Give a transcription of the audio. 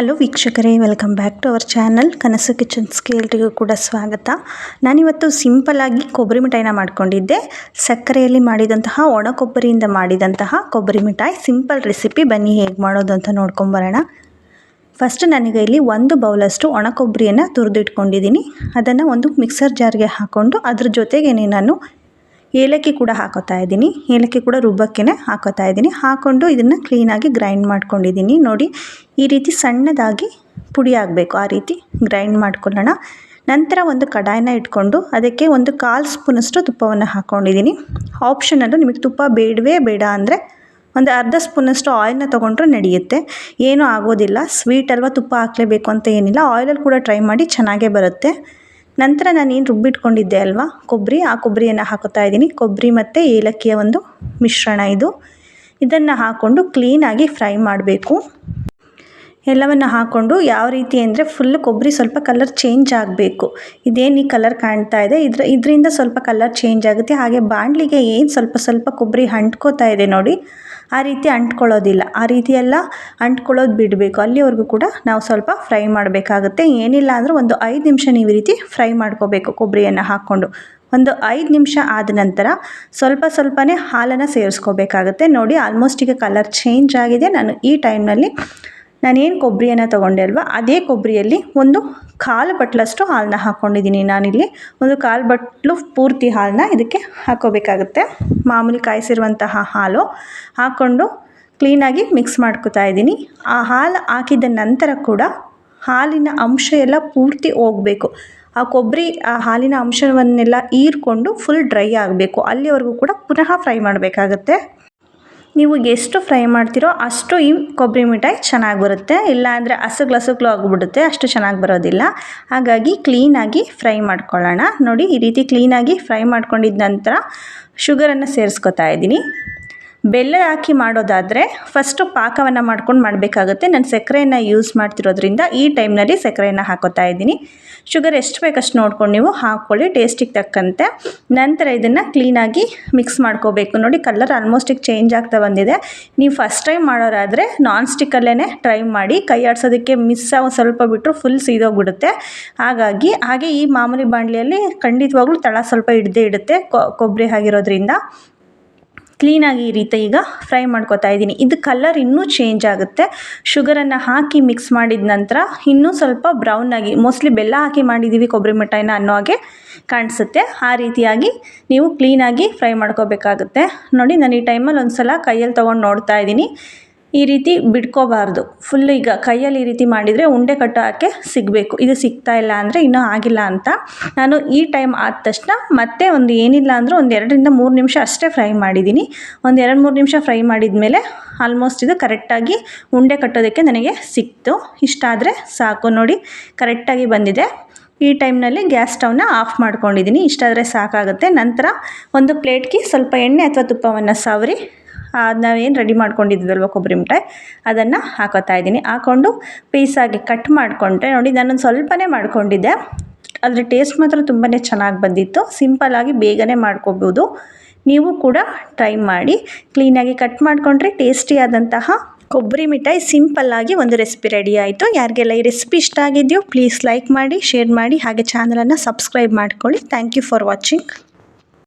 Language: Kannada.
ಹಲೋ ವೀಕ್ಷಕರೇ, welcome back to our channel. ಕನಸು ಕಿಚನ್ಸ್ಗೆ ಎಲ್ರಿಗೂ ಕೂಡ ಸ್ವಾಗತ. ನಾನಿವತ್ತು ಸಿಂಪಲ್ಲಾಗಿ ಕೊಬ್ಬರಿ ಮಿಠಾಯಿನ ಮಾಡ್ಕೊಂಡಿದ್ದೆ. ಸಕ್ಕರೆಯಲ್ಲಿ ಮಾಡಿದಂತಹ ಒಣ ಕೊಬ್ಬರಿಯಿಂದ ಮಾಡಿದಂತಹ ಕೊಬ್ಬರಿ ಮಿಠಾಯಿ. ಸಿಂಪಲ್ ರೆಸಿಪಿ ಬನ್ನಿ, ಹೇಗೆ ಮಾಡೋದು ಅಂತ ನೋಡ್ಕೊಂಬರೋಣ ಫಸ್ಟ್ ನನಗೆ ಇಲ್ಲಿ ಒಂದು ಬೌಲಷ್ಟು ಒಣ ಕೊಬ್ಬರಿಯನ್ನು ತುರಿದಿಟ್ಕೊಂಡಿದ್ದೀನಿ. ಅದನ್ನು ಒಂದು ಮಿಕ್ಸರ್ ಜಾರ್ಗೆ ಹಾಕ್ಕೊಂಡು ಅದ್ರ ಜೊತೆಗೇನೆ ನಾನು ಏಲಕ್ಕಿ ಕೂಡ ಹಾಕೋತಾ ಇದ್ದೀನಿ. ಏಲಕ್ಕಿ ಕೂಡ ರುಬ್ಬಕ್ಕೇ ಹಾಕೋತಾ ಇದ್ದೀನಿ. ಹಾಕ್ಕೊಂಡು ಇದನ್ನು ಕ್ಲೀನಾಗಿ ಗ್ರೈಂಡ್ ಮಾಡ್ಕೊಂಡಿದ್ದೀನಿ. ನೋಡಿ, ಈ ರೀತಿ ಸಣ್ಣದಾಗಿ ಪುಡಿ ಆಗಬೇಕು. ಆ ರೀತಿ ಗ್ರೈಂಡ್ ಮಾಡ್ಕೊಳ್ಳೋಣ. ನಂತರ ಒಂದು ಕಡಾಯಿನ ಇಟ್ಕೊಂಡು ಅದಕ್ಕೆ ಒಂದು ಕಾಲು ಸ್ಪೂನಷ್ಟು ತುಪ್ಪವನ್ನು ಹಾಕ್ಕೊಂಡಿದ್ದೀನಿ ಆಪ್ಷನಲ್ಲು ನಿಮಗೆ ತುಪ್ಪ ಬೇಡವೇ ಬೇಡ ಅಂದರೆ ಒಂದು ಅರ್ಧ ಸ್ಪೂನಷ್ಟು ಆಯಿಲ್ನ ತೊಗೊಂಡ್ರೆ ನಡೆಯುತ್ತೆ. ಏನೂ ಆಗೋದಿಲ್ಲ. ಸ್ವೀಟ್ ಅಲ್ವಾ ತುಪ್ಪ ಹಾಕಲೇಬೇಕು ಅಂತ ಏನಿಲ್ಲ. ಆಯಿಲಲ್ಲಿ ಕೂಡ ಟ್ರೈ ಮಾಡಿ ಚೆನ್ನಾಗೇ ಬರುತ್ತೆ. ನಂತರ ನಾನು ಏನು ರುಬ್ಬಿಟ್ಕೊಂಡಿದ್ದೆ ಅಲ್ವಾ? ಕೊಬ್ಬರಿ ಆ ಕೊಬ್ಬರಿಯನ್ನು ಹಾಕೋತಾ ಇದ್ದೀನಿ. ಕೊಬ್ಬರಿ ಮತ್ತು ಏಲಕ್ಕಿಯ ಒಂದು ಮಿಶ್ರಣ ಇದು. ಇದನ್ನು ಹಾಕ್ಕೊಂಡು ಕ್ಲೀನಾಗಿ ಫ್ರೈ ಮಾಡಬೇಕು. ಎಲ್ಲವನ್ನು ಹಾಕ್ಕೊಂಡು ಯಾವ ರೀತಿ ಅಂದರೆ ಫುಲ್ ಕೊಬ್ಬರಿ ಸ್ವಲ್ಪ ಕಲರ್ ಚೇಂಜ್ ಆಗಬೇಕು. ಇದೇನು ಈ ಕಲರ್ ಕಾಣ್ತಾ ಇದೆ? ಇದ್ರ ಇದರಿಂದ ಸ್ವಲ್ಪ ಕಲರ್ ಚೇಂಜ್ ಆಗುತ್ತೆ. ಹಾಗೆ ಬಾಣಲಿಗೆ ಏನು ಸ್ವಲ್ಪ ಸ್ವಲ್ಪ ಕೊಬ್ಬರಿ ಅಂಟ್ಕೋತಾ ಇದೆ ನೋಡಿ, ಆ ರೀತಿ ಅಂಟ್ಕೊಳ್ಳೋದಿಲ್ಲ. ಆ ರೀತಿ ಎಲ್ಲ ಅಂಟ್ಕೊಳ್ಳೋದು ಬಿಡಬೇಕು. ಅಲ್ಲಿವರೆಗೂ ಕೂಡ ನಾವು ಸ್ವಲ್ಪ ಫ್ರೈ ಮಾಡಬೇಕಾಗುತ್ತೆ. ಏನಿಲ್ಲ ಅಂದರೂ ಒಂದು ಐದು ನಿಮಿಷ ನೀವು ಈ ರೀತಿ ಫ್ರೈ ಮಾಡ್ಕೋಬೇಕು ಕೊಬ್ಬರಿಯನ್ನು ಹಾಕ್ಕೊಂಡು. ಒಂದು ಐದು ನಿಮಿಷ ಆದ ನಂತರ ಸ್ವಲ್ಪ ಸ್ವಲ್ಪನೇ ಹಾಲನ್ನು ಸೇರಿಸ್ಕೋಬೇಕಾಗುತ್ತೆ. ನೋಡಿ ಆಲ್ಮೋಸ್ಟ್ ಈಗ ಕಲರ್ ಚೇಂಜ್ ಆಗಿದೆ. ನಾನು ಈ ಟೈಮ್ನಲ್ಲಿ ನಾನೇನು ಕೊಬ್ಬರಿಯನ್ನು ತೊಗೊಂಡೆ ಅಲ್ವಾ, ಅದೇ ಕೊಬ್ಬರಿಯಲ್ಲಿ ಒಂದು ಕಾಲು ಬಟ್ಲಷ್ಟು ಹಾಲನ್ನ ಹಾಕ್ಕೊಂಡಿದ್ದೀನಿ ನಾನಿಲ್ಲಿ ಒಂದು ಕಾಲು ಬಟ್ಲು ಪೂರ್ತಿ ಹಾಲನ್ನ ಇದಕ್ಕೆ ಹಾಕೋಬೇಕಾಗುತ್ತೆ. ಮಾಮೂಲಿ ಕಾಯಿಸಿರುವಂತಹ ಹಾಲು ಹಾಕ್ಕೊಂಡು ಕ್ಲೀನಾಗಿ ಮಿಕ್ಸ್ ಮಾಡ್ಕೋತಾ ಇದ್ದೀನಿ. ಆ ಹಾಲು ಹಾಕಿದ ನಂತರ ಕೂಡ ಹಾಲಿನ ಅಂಶ ಎಲ್ಲ ಪೂರ್ತಿ ಹೋಗಬೇಕು. ಆ ಕೊಬ್ಬರಿ ಆ ಹಾಲಿನ ಅಂಶವನ್ನೆಲ್ಲ ಹೀರ್ಕೊಂಡು ಫುಲ್ ಡ್ರೈ ಆಗಬೇಕು. ಅಲ್ಲಿವರೆಗೂ ಕೂಡ ಪುನಃ ಫ್ರೈ ಮಾಡಬೇಕಾಗತ್ತೆ. ನೀವು ಎಷ್ಟು ಫ್ರೈ ಮಾಡ್ತೀರೋ ಅಷ್ಟು ಈ ಕೊಬ್ಬರಿ ಮಿಠಾಯಿ ಚೆನ್ನಾಗಿ ಬರುತ್ತೆ. ಇಲ್ಲ ಅಂದರೆ ಹಸಗ್ಲು ಹಸಗ್ಲು ಆಗಿಬಿಡುತ್ತೆ, ಅಷ್ಟು ಚೆನ್ನಾಗಿ ಬರೋದಿಲ್ಲ. ಹಾಗಾಗಿ ಕ್ಲೀನಾಗಿ ಫ್ರೈ ಮಾಡ್ಕೊಳ್ಳೋಣ. ನೋಡಿ ಈ ರೀತಿ ಕ್ಲೀನಾಗಿ ಫ್ರೈ ಮಾಡ್ಕೊಂಡಿದ್ದ ನಂತರ ಶುಗರನ್ನು ಸೇರಿಸ್ಕೊತಾ ಇದ್ದೀನಿ. ಬೆಲ್ಲ ಹಾಕಿ ಮಾಡೋದಾದರೆ ಫಸ್ಟು ಪಾಕವನ್ನು ಮಾಡ್ಕೊಂಡು ಮಾಡಬೇಕಾಗುತ್ತೆ. ನಾನು ಸಕ್ಕರೆಯನ್ನು ಯೂಸ್ ಮಾಡ್ತಿರೋದ್ರಿಂದ ಈ ಟೈಮ್ನಲ್ಲಿ ಸಕ್ಕರೆಯನ್ನು ಹಾಕೋತಾ ಇದ್ದೀನಿ. ಶುಗರ್ ಎಷ್ಟು ಬೇಕಷ್ಟು ನೋಡ್ಕೊಂಡು ನೀವು ಹಾಕ್ಕೊಳ್ಳಿ ಟೇಸ್ಟಿಗೆ ತಕ್ಕಂತೆ. ನಂತರ ಇದನ್ನು ಕ್ಲೀನಾಗಿ ಮಿಕ್ಸ್ ಮಾಡ್ಕೋಬೇಕು. ನೋಡಿ ಕಲರ್ ಆಲ್ಮೋಸ್ಟಿಗೆ ಚೇಂಜ್ ಆಗ್ತಾ ಬಂದಿದೆ. ನೀವು ಫಸ್ಟ್ ಟೈಮ್ ಮಾಡೋರಾದರೆ ನಾನ್ ಸ್ಟಿಕ್ಕಲ್ಲೇ ಟ್ರೈ ಮಾಡಿ. ಕೈ ಆಡ್ಸೋದಕ್ಕೆ ಮಿಸ್ ಸ್ವಲ್ಪ ಬಿಟ್ಟರು ಫುಲ್ ಸೀದೋಗ್ಬಿಡುತ್ತೆ. ಹಾಗಾಗಿ ಹಾಗೆ ಈ ಮಾಮೂಲಿ ಬಾಣಲಿಯಲ್ಲಿ ಖಂಡಿತವಾಗ್ಲೂ ತಳ ಸ್ವಲ್ಪ ಹಿಡ್ದೇ ಇಡುತ್ತೆ. ಕೊಬ್ಬರಿ ಆಗಿರೋದ್ರಿಂದ. ಕ್ಲೀನಾಗಿ ಈ ರೀತಿ ಈಗ ಫ್ರೈ ಮಾಡ್ಕೊತಾ ಇದ್ದೀನಿ. ಇದು ಕಲರ್ ಇನ್ನೂ ಚೇಂಜ್ ಆಗುತ್ತೆ. ಶುಗರನ್ನು ಹಾಕಿ ಮಿಕ್ಸ್ ಮಾಡಿದ ನಂತರ ಇನ್ನೂ ಸ್ವಲ್ಪ ಬ್ರೌನಾಗಿ ಮೋಸ್ಟ್ಲಿ ಬೆಲ್ಲ ಹಾಕಿ ಮಾಡಿದ್ದೀವಿ ಕೊಬ್ಬರಿ ಮಿಠಾಯಿನ ಅನ್ನೋ ಹಾಗೆ ಕಾಣಿಸುತ್ತೆ. ಆ ರೀತಿಯಾಗಿ ನೀವು ಕ್ಲೀನಾಗಿ ಫ್ರೈ ಮಾಡ್ಕೋಬೇಕಾಗುತ್ತೆ. ನೋಡಿ, ನಾನು ಈ ಟೈಮಲ್ಲಿ ಒಂದು ಸಲ ಕೈಯಲ್ಲಿ ತೊಗೊಂಡು ನೋಡ್ತಾ ಇದ್ದೀನಿ. ಈ ರೀತಿ ಬಿಟ್ಕೋಬಾರ್ದು ಫುಲ್ ಈಗ ಕೈಯಲ್ಲಿ ಈ ರೀತಿ ಮಾಡಿದರೆ ಉಂಡೆ ಕಟ್ಟೋಕ್ಕೆ ಸಿಗಬೇಕು. ಇದು ಸಿಗ್ತಾ ಇಲ್ಲ ಅಂದರೆ ಇನ್ನೂ ಆಗಿಲ್ಲ ಅಂತ ನಾನು ಈ ಟೈಮ್ ಆದ ತಕ್ಷಣ ಮತ್ತೆ ಒಂದು ಏನಿಲ್ಲ ಅಂದರೂ ಒಂದು ಎರಡರಿಂದ ಮೂರು ನಿಮಿಷ ಅಷ್ಟೇ ಫ್ರೈ ಮಾಡಿದ್ದೀನಿ. ಒಂದು ಎರಡು ಮೂರು ನಿಮಿಷ ಫ್ರೈ ಮಾಡಿದ ಮೇಲೆ ಆಲ್ಮೋಸ್ಟ್ ಇದು ಕರೆಕ್ಟಾಗಿ ಉಂಡೆ ಕಟ್ಟೋದಕ್ಕೆ ನನಗೆ ಸಿಕ್ತು. ಇಷ್ಟ ಆದರೆ ಸಾಕು ನೋಡಿ ಕರೆಕ್ಟಾಗಿ ಬಂದಿದೆ. ಈ ಟೈಮ್ನಲ್ಲಿ ಗ್ಯಾಸ್ ಸ್ಟವ್ನ ಆಫ್ ಮಾಡ್ಕೊಂಡಿದ್ದೀನಿ. ಇಷ್ಟಾದರೆ ಸಾಕಾಗುತ್ತೆ. ನಂತರ ಒಂದು ಪ್ಲೇಟ್ಗೆ ಸ್ವಲ್ಪ ಎಣ್ಣೆ ಅಥವಾ ತುಪ್ಪವನ್ನು ಸವರಿ. ನಾವೇನು ರೆಡಿ ಮಾಡ್ಕೊಂಡಿದ್ವಲ್ವ ಕೊಬ್ಬರಿ ಮಿಠಾಯಿ ಅದನ್ನು ಹಾಕೋತಾ ಇದ್ದೀನಿ. ಹಾಕ್ಕೊಂಡು ಪೀಸಾಗಿ ಕಟ್ ಮಾಡಿಕೊಂಡ್ರೆ, ನೋಡಿ ನಾನೊಂದು ಸ್ವಲ್ಪನೇ ಮಾಡ್ಕೊಂಡಿದ್ದೆ. ಅದರ ಟೇಸ್ಟ್ ಮಾತ್ರ ತುಂಬಾ ಚೆನ್ನಾಗಿ ಬಂದಿತ್ತು. ಸಿಂಪಲ್ಲಾಗಿ ಬೇಗನೆ ಮಾಡ್ಕೋಬೋದು. ನೀವು ಕೂಡ ಟ್ರೈ ಮಾಡಿ ಕ್ಲೀನಾಗಿ ಕಟ್ ಮಾಡಿಕೊಂಡ್ರೆ ಟೇಸ್ಟಿಯಾದಂತಹ ಕೊಬ್ಬರಿ ಮಿಠಾಯಿ ಸಿಂಪಲ್ಲಾಗಿ ಒಂದು ರೆಸಿಪಿ ರೆಡಿ ಆಯಿತು. ಯಾರಿಗೆಲ್ಲ ಈ ರೆಸಿಪಿ ಇಷ್ಟ ಆಗಿದೆಯೋ ಪ್ಲೀಸ್ ಲೈಕ್ ಮಾಡಿ ಶೇರ್ ಮಾಡಿ, ಹಾಗೆ ಚಾನಲನ್ನು ಸಬ್ಸ್ಕ್ರೈಬ್ ಮಾಡ್ಕೊಳ್ಳಿ. Thank you for watching